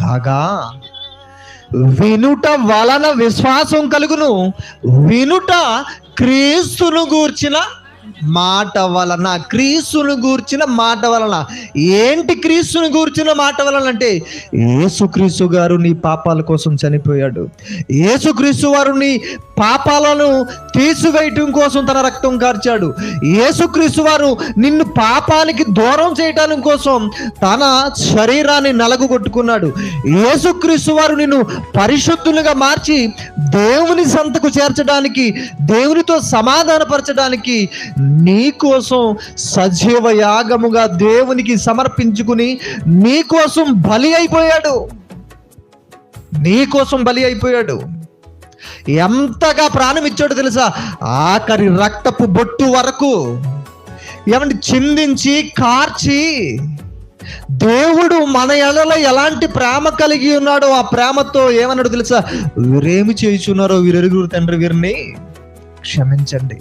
కాగా వినుట వలన విశ్వాసం కలుగును. వినుట క్రీస్తును గూర్చిన మాట వలన క్రీస్తును గూర్చిన మాట వలన. ఏంటి క్రీస్తును గూర్చిన మాట వలన అంటే ఏసుక్రీస్తు గారు నీ పాపాల కోసం చనిపోయాడు. ఏసుక్రీస్తు వారు నీ పాపాలను తీసివేయటం కోసం తన రక్తం కార్చాడు. ఏసుక్రీస్తు వారు నిన్ను పాపానికి దూరం చేయటానికి కోసం తన శరీరాన్ని నలగొట్టుకున్నాడు ఏసుక్రీస్తు వారు నిన్ను పరిశుద్ధులుగా మార్చి దేవుని సంతకు చేర్చడానికి దేవునితో సమాధానపరచడానికి నీకోసం సజీవ యాగముగా దేవునికి సమర్పించుకుని నీకోసం బలి అయిపోయాడు. నీకోసం బలి అయిపోయాడు. ఎంతగా ప్రాణం ఇచ్చాడు తెలుసా? ఆఖరి రక్తపు బొట్టు వరకు. ఏమంటే చిందించి కార్చి దేవుడు మన ఎడల ఎలాంటి ప్రేమ కలిగి ఉన్నాడో ఆ ప్రేమతో ఏమన్నాడు తెలుసా? వీరేమి చేయుచున్నారో వీరెరుగురు తండ్రి వీరిని క్షమించండి.